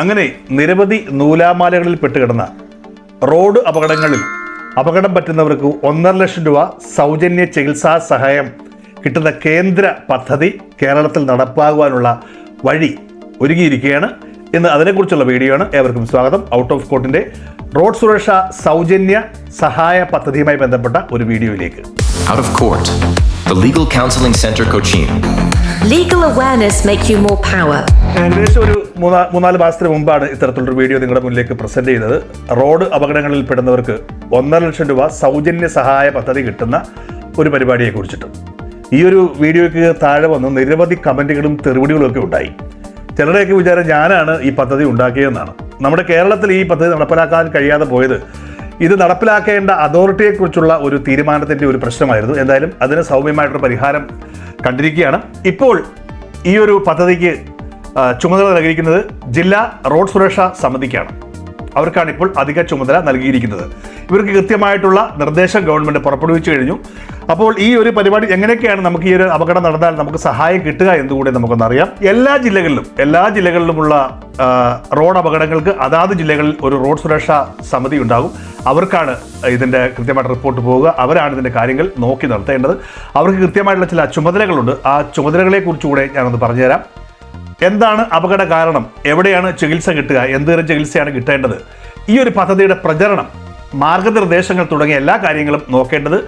അങ്ങനെ നിരവധി നൂലാമാലകളിൽ പെട്ടുകിടന്ന റോഡ് അപകടങ്ങളിൽ അപകടം പറ്റുന്നവർക്ക് ഒന്നര ലക്ഷം രൂപ സൗജന്യ ചികിത്സാ സഹായം കിട്ടുന്ന കേന്ദ്ര പദ്ധതി കേരളത്തിൽ നടപ്പാകുവാനുള്ള വഴി ഒരുങ്ങിയിരിക്കുകയാണ് ഇന്ന് അതിനെക്കുറിച്ചുള്ള വീഡിയോ ആണ് ഏവർക്കും സ്വാഗതം ഔട്ട് ഓഫ് കോർട്ടിന്റെ റോഡ് സുരക്ഷ സൗജന്യ സഹായ പദ്ധതിയുമായി ബന്ധപ്പെട്ട ഒരു വീഡിയോയിലേക്ക് Out of Court, the Legal Counseling Center Cochin. Legal awareness make you more power. ഏകദേശം ഒരു മൂന്നാ മൂന്നാൽ മാസത്തിന് മുമ്പാണ് ഇത്തരത്തിലുള്ള വീഡിയോ നിങ്ങളുടെ മുന്നിലേക്ക് പ്രസന്റ് ചെയ്തത്. റോഡ് അപകടങ്ങളിൽ പെടുന്നവർക്ക് ഒന്നര ലക്ഷം രൂപ സൗജന്യ സഹായ പദ്ധതി കിട്ടുന്ന ഒരു പരിപാടിയെ കുറിച്ചിട്ട്. ഈ ഒരു വീഡിയോയ്ക്ക് താഴെ വന്ന് നിരവധി കമന്റുകളും തെറിവിടികളും ഒക്കെ ഉണ്ടായി. ചിലരെയൊക്കെ വിചാരം ഞാനാണ് ഈ പദ്ധതി ഉണ്ടാക്കിയതെന്നാണ്. നമ്മുടെ കേരളത്തിൽ ഈ പദ്ധതി നടപ്പിലാക്കാൻ കഴിയാതെ പോയത് ഇത് നടപ്പിലാക്കേണ്ട അതോറിറ്റിയെക്കുറിച്ചുള്ള ഒരു തീരുമാനത്തിന്റെ ഒരു പ്രശ്നമായിരുന്നു. എന്തായാലും അതിന് സൗമ്യമായിട്ടൊരു പരിഹാരം കണ്ടിരിക്കുകയാണ്. ഇപ്പോൾ ഈ ഒരു പദ്ധതിക്ക് ചുമതല നൽകിയിരിക്കുന്നത് ജില്ലാ റോഡ് സുരക്ഷാ സമിതിക്കാണ്. അവർക്കാണ് ഇപ്പോൾ അധിക ചുമതല നൽകിയിരിക്കുന്നത്. ഇവർക്ക് കൃത്യമായിട്ടുള്ള നിർദ്ദേശം ഗവൺമെന്റ് പുറപ്പെടുവിച്ചു കഴിഞ്ഞു. അപ്പോൾ ഈ ഒരു പരിപാടി എങ്ങനെയൊക്കെയാണ് നമുക്ക് ഈ ഒരു അപകടം നടന്നാൽ നമുക്ക് സഹായം കിട്ടുക എന്നുകൂടി നമുക്കൊന്നറിയാം എല്ലാ ജില്ലകളിലും എല്ലാ ജില്ലകളിലുമുള്ള റോഡ് അപകടങ്ങൾക്ക് അതാത് ജില്ലകളിൽ ഒരു റോഡ് സുരക്ഷാ സമിതി ഉണ്ടാകും. അവർക്കാണ് ഇതിന്റെ കൃത്യമായിട്ട് റിപ്പോർട്ട് പോവുക. അവരാണ് ഇതിന്റെ കാര്യങ്ങൾ നോക്കി നടത്തേണ്ടത് അവർക്ക് കൃത്യമായിട്ടുള്ള ചില ചുമതലകളുണ്ട്. ആ ചുമതലകളെ കുറിച്ചുകൂടെ ഞാനൊന്ന് പറഞ്ഞുതരാം. എന്താണ് അപകട കാരണം? എവിടെയാണ് ചികിത്സ കിട്ടുക? എന്തുതരം ചികിത്സയാണ് കിട്ടേണ്ടത്? ഈ ഒരു പദ്ധതിയുടെ പ്രചരണം മാർഗനിർദ്ദേശങ്ങൾ തുടങ്ങിയ എല്ലാ കാര്യങ്ങളും നോക്കേണ്ടത്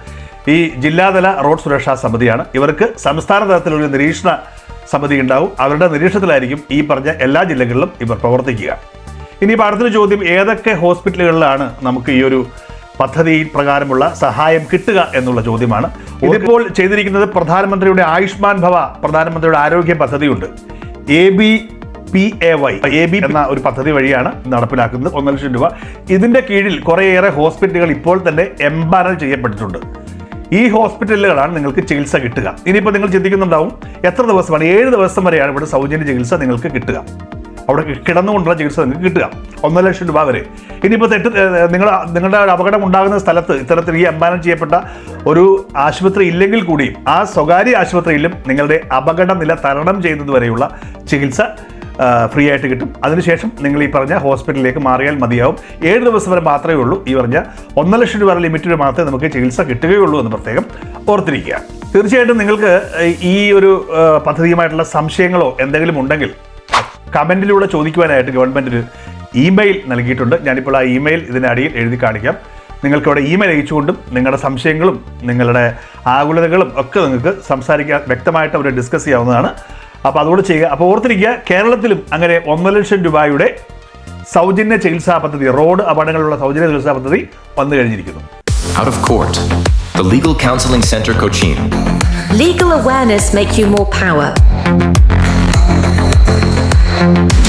ഈ ജില്ലാതല റോഡ് സുരക്ഷാ സമിതിയാണ്. ഇവർക്ക് സംസ്ഥാന തലത്തിലൊരു നിരീക്ഷണ സമിതി ഉണ്ടാവും. അവരുടെ നിരീക്ഷണത്തിലായിരിക്കും ഈ പറഞ്ഞ എല്ലാ ജില്ലകളിലും ഇവർ പ്രവർത്തിക്കുക. ഇനി അടുത്തൊരു ചോദ്യം ഏതൊക്കെ ഹോസ്പിറ്റലുകളിലാണ് നമുക്ക് ഈ ഒരു പദ്ധതി പ്രകാരമുള്ള സഹായം കിട്ടുക എന്നുള്ള ചോദ്യമാണ്. ഇതിപ്പോൾ ചെയ്തിരിക്കുന്നത് പ്രധാനമന്ത്രിയുടെ ആയുഷ്മാൻ ഭവ പ്രധാനമന്ത്രിയുടെ ആരോഗ്യ പദ്ധതിയുണ്ട്. A B P A Y A B എന്ന ഒരു പദ്ധതി വഴിയാണ് നടപ്പിലാക്കുന്നത്. ഒന്നര ലക്ഷം രൂപ. ഇതിന്റെ കീഴിൽ കുറേയേറെ ഹോസ്പിറ്റലുകൾ ഇപ്പോൾ തന്നെ എംപാനൽ ചെയ്യപ്പെട്ടിട്ടുണ്ട്. ഈ ഹോസ്പിറ്റലുകളാണ് നിങ്ങൾക്ക് ചികിത്സ കിട്ടുക. ഇനിയിപ്പോൾ നിങ്ങൾ ചിന്തിക്കുന്നുണ്ടാവും എത്ര ദിവസമാണ്? ഏഴ് ദിവസം വരെയാണ് ഇവിടെ സൗജന്യ ചികിത്സ നിങ്ങൾക്ക് കിട്ടുക. അവിടെ കിടന്നുകൊണ്ടുള്ള ചികിത്സ നിങ്ങൾക്ക് കിട്ടുക. ഒന്നര ലക്ഷം രൂപ വരെ. ഇനിയിപ്പോൾ തെറ്റ് നിങ്ങൾ നിങ്ങളുടെ അപകടം ഉണ്ടാകുന്ന സ്ഥലത്ത് ഇത്തരത്തിൽ ഈ അമ്പാനം ചെയ്യപ്പെട്ട ഒരു ആശുപത്രി ഇല്ലെങ്കിൽ കൂടിയും ആ സ്വകാര്യ ആശുപത്രിയിലും നിങ്ങളുടെ അപകട നില തരണം ചെയ്യുന്നത് വരെയുള്ള ചികിത്സ ഫ്രീ ആയിട്ട് കിട്ടും. അതിനുശേഷം നിങ്ങൾ ഈ പറഞ്ഞ ഹോസ്പിറ്റലിലേക്ക് മാറിയാൽ മതിയാവും. ഏഴ് ദിവസം വരെ മാത്രമേ ഉള്ളൂ. ഈ പറഞ്ഞ ഒന്നര ലക്ഷം രൂപ ലിമിറ്റിന് മാത്രമേ നമുക്ക് ചികിത്സ കിട്ടുകയുള്ളൂ എന്ന് പ്രത്യേകം ഓർത്തിരിക്കുക. തീർച്ചയായിട്ടും നിങ്ങൾക്ക് ഈ ഒരു പദ്ധതിയുമായിട്ടുള്ള സംശയങ്ങളോ എന്തെങ്കിലും ഉണ്ടെങ്കിൽ കമന്റിലൂടെ ചോദിക്കുവാനായിട്ട് ഗവൺമെന്റിന് ഒരു ഇമെയിൽ നൽകിയിട്ടുണ്ട്. ഞാനിപ്പോൾ ആ ഇമെയിൽ ഇതിനടിയിൽ എഴുതി കാണിക്കാം. നിങ്ങൾക്ക് ഇവിടെ ഇമെയിൽ അയച്ചുകൊണ്ടും നിങ്ങളുടെ സംശയങ്ങളും നിങ്ങളുടെ ആകുലതകളും ഒക്കെ നിങ്ങൾക്ക് സംസാരിക്കാൻ വ്യക്തമായിട്ട് അവർ ഡിസ്കസ് ചെയ്യാവുന്നതാണ്. അപ്പോൾ അതുകൊണ്ട് ചെയ്യുക. അപ്പോൾ ഓർത്തിരിക്കുക കേരളത്തിലും അങ്ങനെ ഒന്നര ലക്ഷം രൂപയുടെ സൗജന്യ ചികിത്സാ പദ്ധതി റോഡ് അപകടങ്ങളുള്ള സൗജന്യ ചികിത്സാ പദ്ധതി വന്നു കഴിഞ്ഞിരിക്കുന്നു. Out of Court, the Legal Counseling Center Cochin. Legal awareness make you more power. Thank